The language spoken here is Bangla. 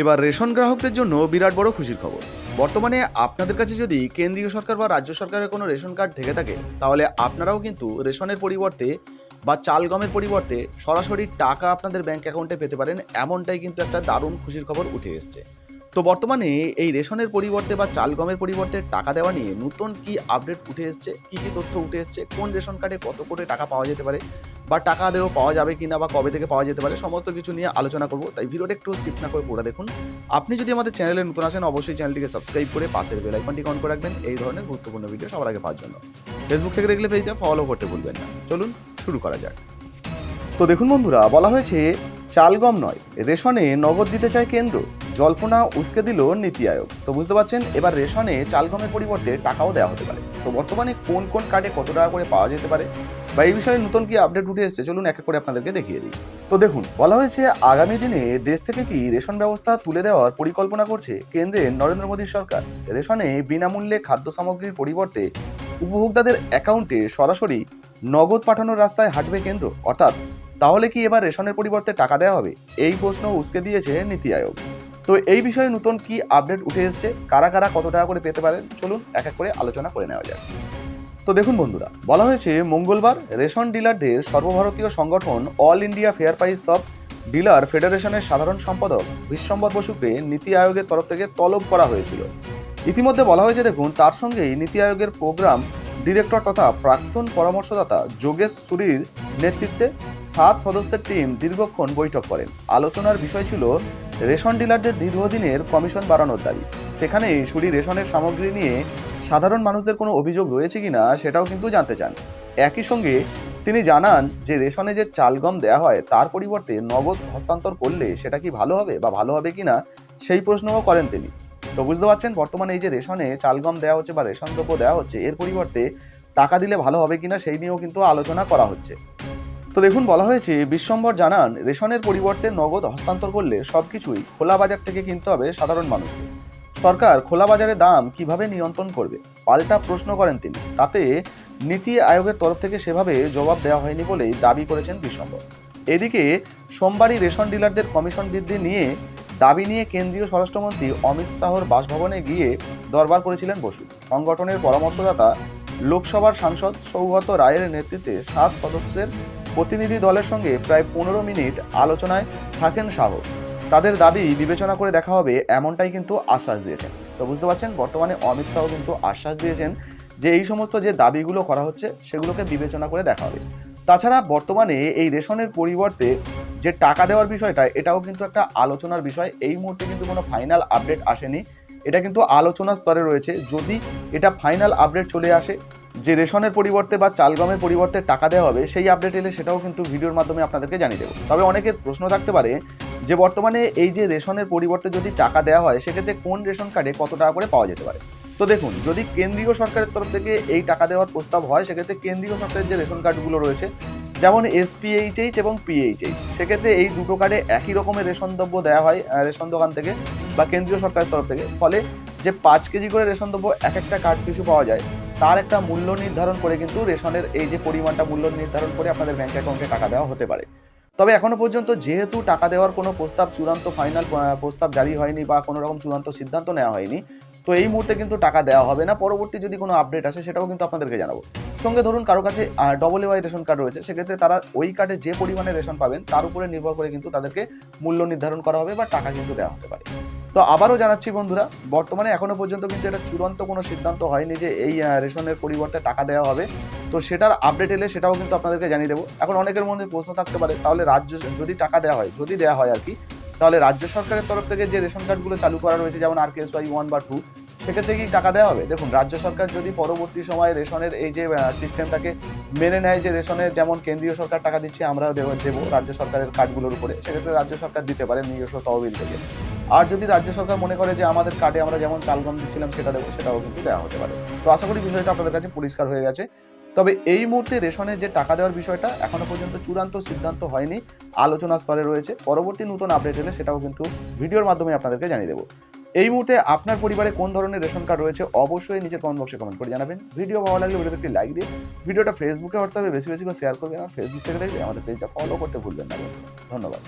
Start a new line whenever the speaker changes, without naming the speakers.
এবার রেশন গ্রাহকদের জন্য বিরাট বড় খুশির খবর। বর্তমানে আপনাদের কাছে যদি কেন্দ্রীয় সরকার বা রাজ্য সরকারের কোনো রেশন কার্ড থেকে থাকে, তাহলে আপনারাও কিন্তু রেশনের পরিবর্তে বা চাল গমের পরিবর্তে সরাসরি টাকা আপনাদের ব্যাঙ্ক অ্যাকাউন্টে পেতে পারেন। এমনটাই কিন্তু একটা দারুণ খুশির খবর উঠে এসছে। তো বর্তমানে এই রেশনের পরিবর্তে বা চাল গমের পরিবর্তে টাকা দেওয়া নিয়ে নতুন কি আপডেট উঠে এসছে? কি কি তথ্য উঠে এসছে? কোন রেশন কার্ডে কত করে টাকা পাওয়া যেতে পারে? বা টাকা দেও পাওয়া যাবে কিনা বা কবে থেকে পাওয়া যেতে পারে? সমস্ত কিছু নিয়ে আলোচনা করব। তাই ভিডিওটা একটু স্কিপ না করে পুরো দেখুন। আপনি যদি আমাদের চ্যানেলে নতুন আসেন, অবশ্যই চ্যানেলটিকে সাবস্ক্রাইব করে পাশের বেল আইকনটি অন করে রাখবেন। এই ধরনের গুরুত্বপূর্ণ ভিডিও সবার আগে পাওয়ার জন্য। ফেসবুক থেকে দেখলে পেজটা ফলো করতে ভুলবেন না। চলুন শুরু করা যাক। তো দেখুন বন্ধুরা, বলা হয়েছে, চাল গম নয়, রেশনে নগদ দিতে চায় কেন্দ্র। জল্পনা উস্কে দিল নীতি আয়োগ। তো বুঝতে পারছেন, এবার রেশনে চাল গমের পরিবর্তে টাকাও দেওয়া হতে পারে। তো বর্তমানে কোন কোন কার্ডে কত টাকা করে পাওয়া যেতে পারে? বা এই বিষয়ে নতুন কি আপডেট উঠে এসেছে? চলুন এক এক করে আপনাদেরকে দেখিয়ে দিই। তো দেখুন, বলা হয়েছে আগামী দিনে দেশ থেকে কি রেশন ব্যবস্থা তুলে দেওয়ার পরিকল্পনা করছে কেন্দ্রের নরেন্দ্র মোদী সরকার? রেশনে বিনামূল্যে খাদ্য সামগ্রীর পরিবর্তে উপভোক্তাদের অ্যাকাউন্টে সরাসরি নগদ পাঠানোর রাস্তায় হাঁটবে কেন্দ্র। অর্থাৎ, তাহলে কি এবার রেশনের পরিবর্তে টাকা দেওয়া হবে? এই প্রশ্ন উস্কে দিয়েছে নীতি আয়োগ। তো এই বিষয়ে নতুন কি আপডেট উঠে এসেছে? কারা কারা কত টাকা করে পেতে পারেন? চলুন এক এক করে আলোচনা করে নেওয়া যাক। তো দেখুন বন্ধুরা, বলা হয়েছে মঙ্গলবার রেশন ডিলারদের সর্বভারতীয় সংগঠন all India fair price of dealer ফেডারেশনের সাধারণ সম্পাদক বিশ্বম্বর বসুকে নীতি আয়োগের তরফ থেকে তলব করা হয়েছিল। ইতিমধ্যে বলা হয়েছে, দেখুন, তার সঙ্গেই নীতি আয়োগের প্রোগ্রাম ডিরেক্টর তথা প্রাক্তন পরামর্শদাতা যোগেশ সুরির নেতৃত্বে সাত সদস্যের টিম দীর্ঘক্ষণ বৈঠক করেন। আলোচনার বিষয় ছিল রেশন ডিলারদের দীর্ঘদিনের কমিশন বাড়ানোর দাবি। সেখানে সুরি রেশনের সামগ্রী নিয়ে সাধারণ মানুষদের কোনো অভিযোগ রয়েছে কিনা সেটাও কিন্তু জানতে চান। একই সঙ্গে তিনি জানান যে রেশনে যে চাল গম দেওয়া হয় তার পরিবর্তে নগদ হস্তান্তর করলে সেটা কি ভালো হবে বা ভালো হবে কিনা সেই প্রশ্নও করেন তিনি। তো বুঝতে পারছেন, বর্তমানে এই যে রেশনে চাল গম দেওয়া হচ্ছে বা রেশন দ্রব্য দেওয়া হচ্ছে, এর পরিবর্তে টাকা দিলে ভালো হবে কিনা সেই নিয়েও কিন্তু আলোচনা করা হচ্ছে। তো দেখুন, বলা হয়েছে, বিশ্বম্বর জানান, রেশনের পরিবর্তে নগদ হস্তান্তর করলে সব কিছুই খোলা বাজার থেকে কিনতে হবে সাধারণ মানুষকে। সরকার খোলা বাজারে দাম কীভাবে নিয়ন্ত্রণ করবে? পাল্টা প্রশ্ন করেন তিনি। তাতে নীতি আয়োগের তরফ থেকে সেভাবে জবাব দেওয়া হয়নি বলেই দাবি করেছেন বিশ্বম্বর। এদিকে, সোমবারই রেশন ডিলারদের কমিশন বৃদ্ধি নিয়ে দাবি নিয়ে কেন্দ্রীয় স্বরাষ্ট্রমন্ত্রী অমিত শাহর বাসভবনে গিয়ে দরবার করেছিলেন বসু। সংগঠনের পরামর্শদাতা লোকসভার সাংসদ সৌগত রায়ের নেতৃত্বে সাত সদস্যের প্রতিনিধি দলের সঙ্গে প্রায় পনেরো মিনিট আলোচনায় থাকেন শাহ। তাদের দাবি, বিবেচনা করে দেখা হবে, এমনটাই কিন্তু আশ্বাস দিয়েছেন। তো বুঝতে পারছেন, বর্তমানে অমিত শাহ কিন্তু আশ্বাস দিয়েছেন যে এই সমস্ত যে দাবিগুলো করা হচ্ছে, সেগুলোকে বিবেচনা করে দেখা হবে। তাছাড়া বর্তমানে এই রেশনের পরিবর্তে যে টাকা দেওয়ার বিষয়টা, এটাও কিন্তু একটা আলোচনার বিষয়। এই মুহূর্তে কিন্তু কোনো ফাইনাল আপডেট আসেনি। এটা কিন্তু আলোচনা স্তরে রয়েছে। যদি এটা ফাইনাল আপডেট চলে আসে, যে রেশনের পরিবর্তে বা চালগমের পরিবর্তে টাকা দেওয়া হবে, সেই আপডেট এলে সেটাও কিন্তু ভিডিওর মাধ্যমে আপনাদেরকে জানিয়ে দেবো। তবে অনেকের প্রশ্ন থাকতে পারে যে, বর্তমানে এই যে রেশনের পরিবর্তে যদি টাকা দেওয়া হয়, সেক্ষেত্রে কোন রেশন কার্ডে কত টাকা করে পাওয়া যেতে পারে? তো দেখুন, যদি কেন্দ্রীয় সরকারের তরফ থেকে এই টাকা দেওয়ার প্রস্তাব হয়, সেক্ষেত্রে কেন্দ্রীয় সরকারের যে রেশন কার্ডগুলো রয়েছে, যেমন এসপিএইচএইচ এবং পিএইচএইচ সেক্ষেত্রে এই দুটো কার্ডে একই রকমের রেশন দ্রব্য দেওয়া হয় রেশন দোকান থেকে। বা কেন্দ্রীয় সরকারের তরফ থেকে। ফলে যে পাঁচ কেজি করে রেশন দ্রব্য এক একটা কার্ড কিছু পাওয়া যায়, তার একটা মূল্য নির্ধারণ করে কিন্তু রেশনের এই যে পরিমাণটা মূল্য নির্ধারণ করে আপনাদের ব্যাংক অ্যাকাউন্টে টাকা দেওয়া হতে পারে। তবে এখনও পর্যন্ত যেহেতু টাকা দেওয়ার কোনো প্রস্তাব চূড়ান্ত ফাইনাল প্রস্তাব জারি হয়নি বা কোনো রকম চূড়ান্ত সিদ্ধান্ত নেওয়া হয়নি, তো এই মুহূর্তে কিন্তু টাকা দেওয়া হবে না। পরবর্তী যদি কোনো আপডেট আসে সেটাও কিন্তু আপনাদেরকে জানাব। সঙ্গে ধরুন কারও কাছে ডবল ওয়াই রেশন কার্ড রয়েছে, সেক্ষেত্রে তারা ওই কার্ডে যে পরিমাণে রেশন পাবেন, তার উপরে নির্ভর করে কিন্তু তাদেরকে মূল্য নির্ধারণ করা হবে বা টাকা কিন্তু দেওয়া হতে পারে। তো আবারও জানাচ্ছি বন্ধুরা, বর্তমানে এখনও পর্যন্ত কিন্তু এটা চূড়ান্ত কোনো সিদ্ধান্ত হয়নি যে এই রেশনের পরিবর্তে টাকা দেওয়া হবে। তো সেটার আপডেট এলে সেটাও কিন্তু আপনাদেরকে জানিয়ে দেবো। এখন অনেকের মধ্যে প্রশ্ন থাকতে পারে, তাহলে রাজ্য, যদি টাকা দেওয়া হয়, যদি দেওয়া হয় আর কি, তাহলে রাজ্য সরকারের তরফ থেকে যে রেশন কার্ডগুলো চালু করা রয়েছে, যেমন আর কেস ওয়াই ওয়ান বা টু সেক্ষেত্রে কি টাকা দেওয়া হবে? দেখুন, রাজ্য সরকার যদি পরবর্তী সময়ে রেশনের এই যে সিস্টেমটাকে মেনে নেয় যে রেশনের যেমন কেন্দ্রীয় সরকার টাকা দিচ্ছে, আমরাও দেবো রাজ্য সরকারের কার্ডগুলোর উপরে, সেক্ষেত্রে রাজ্য সরকার দিতে পারে নিজস্ব তহবিল থেকে। আর যদি রাজ্য সরকার মনে করে যে আমাদের কার্ডে আমরা যেমন চালগম দিচ্ছিলাম, সেটা দেবো, সেটাও কিন্তু দেওয়া হতে পারে। তো আশা করি বিষয়টা আপনাদের কাছে পরিষ্কার হয়ে গেছে। তবে এই মুহূর্তে রেশনের যে টাকা দেওয়ার বিষয়টা এখনও পর্যন্ত চূড়ান্ত সিদ্ধান্ত হয়নি, আলোচনা স্তরে রয়েছে। পরবর্তী নতুন আপডেট এলে সেটাও কিন্তু ভিডিওর মাধ্যমে আপনাদেরকে জানিয়ে দেবো। এই মুহূর্তে আপনার পরিবারে কোন ধরনের রেশন কার্ড রয়েছে, অবশ্যই নিচের কমেন্ট বক্সে কমেন্ট করে জানাবেন। ভিডিও ভালো লাগলে ভিডিওতে একটি লাইক দিয়ে ভিডিওটা ফেসবুকে হোয়াটসঅ্যাপে বেশি বেশি করে শেয়ার করবেন। আর ফেসবুক থেকে দেখলে আমাদের পেজটা ফলো করতে ভুলবেন না ধন্যবাদ।